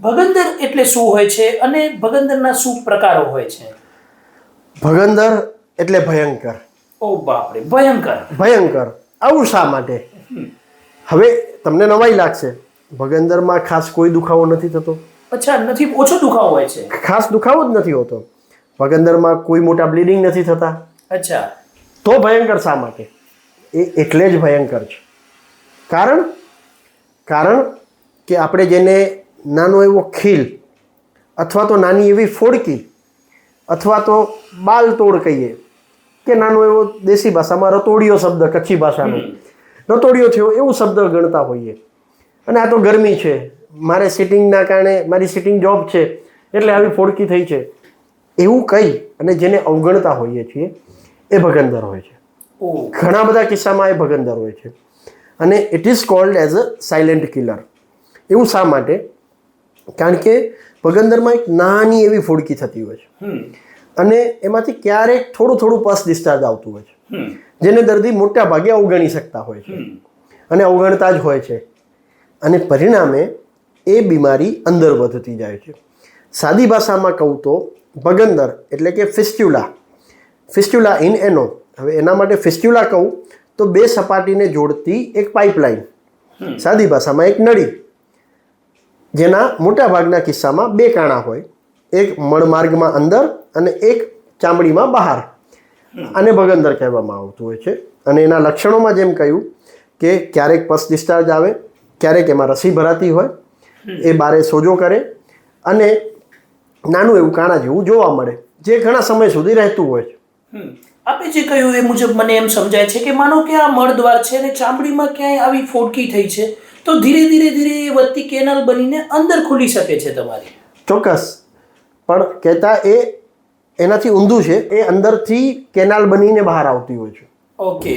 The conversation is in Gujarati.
ભગંદર એટલે શું હોય છે અને ભગંદરના શું પ્રકારો હોય છે? ભગંદર એટલે ભયંકર. ઓ બાપરે ભયંકર. ભયંકર. આવું શા માટે? હવે તમને નવાઈ લાગશે. ભગંદરમાં ખાસ કોઈ દુખાવો નથી થતો? અચ્છા નથી ઓછો દુખાવો હોય છે. ખાસ દુખાવો જ નથી હોતો. ભગંદરમાં કોઈ મોટા બ્લીડિંગ નથી થતા? અચ્છા. તો ભયંકર શા માટે? એ એટલે જ ભયંકર છે. કારણ? કારણ કે આપણે જેને નાનો એવો ખીલ અથવા તો નાની એવી ફોડકી અથવા તો બાલ તોડ કહીએ કે નાનો એવો દેશી ભાષામાં રતોડિયો શબ્દ કચ્છી ભાષાનો. રતોડિયો થયો એવું શબ્દ ગણતા હોઈએ. અને આ તો ગરમી છે. મારે સિટિંગના કારણે મારી સિટિંગ જોબ છે એટલે આવી ફોડકી થઈ છે. એવું કહી અને જેને અવગણતા હોઈએ છીએ એ ભગંદર હોય છે. ઘણા બધા કિસ્સામાં એ ભગંદર હોય છે. અને it is called as a silent killer એવું શા માટે? કારણ કે ભગંદરમાં એક નાની એવી ફોડકી થતી હોય છે. અને એમાંથી ક્યારેક થોડું થોડું પસ ડિસ્ચાર્જ આવતું હોય છે. જેને દર્દી મોટા ભાગે અવગણી શકતા હોય છે. અને અવગણતા જ હોય છે. અને પરિણામે એ બીમારી અંદર વધતી જાય છે. સાદી ભાષામાં કહું તો ભગંદર એટલે કે ફિસ્ટ્યુલા. ફિસ્ટ્યુલા ઇન એનો. હવે એના માટે ફિસ્ટ્યુલા કહું તો બે સપાટીને જોડતી એક પાઇપલાઇન. સાદી ભાષામાં એક નળી. જેના મોટા ભાગના કિસ્સામાં બે કાણા હોય. એક મળમાર્ગમાં અંદર અને એક ચામડીમાં બહાર. આને ભગંદર કહેવામાં આવતું હોય છે. અને એના લક્ષણોમાં જેમ કહ્યું કે ક્યારેક પસ ડિસ્ચાર્જ આવે, ક્યારેક એમાં રસી ભરાતી હોય, એ બારે સોજો કરે અને નાનું એવું કાણા જેવું જોવા મળે, જે ઘણા સમય સુધી રહેતું હોય છે. આપે જે કહ્યું એ મુજબ મને એમ સમજાય છે કે માનો કે આ મળદ્વાર છે અને ચામડીમાં ક્યાંય આવી ફોડકી થઈ છે. તો ધીરે ધીરે ધીરે એ વધતી કેનાલ બનીને અંદર ખુલી શકે છે તમારી. ચોક્કસ. પણ કહેતા એ એનાથી ઊંધું છે એ અંદરથી કેનાલ બનીને બહાર આવતી હોય છે. ઓકે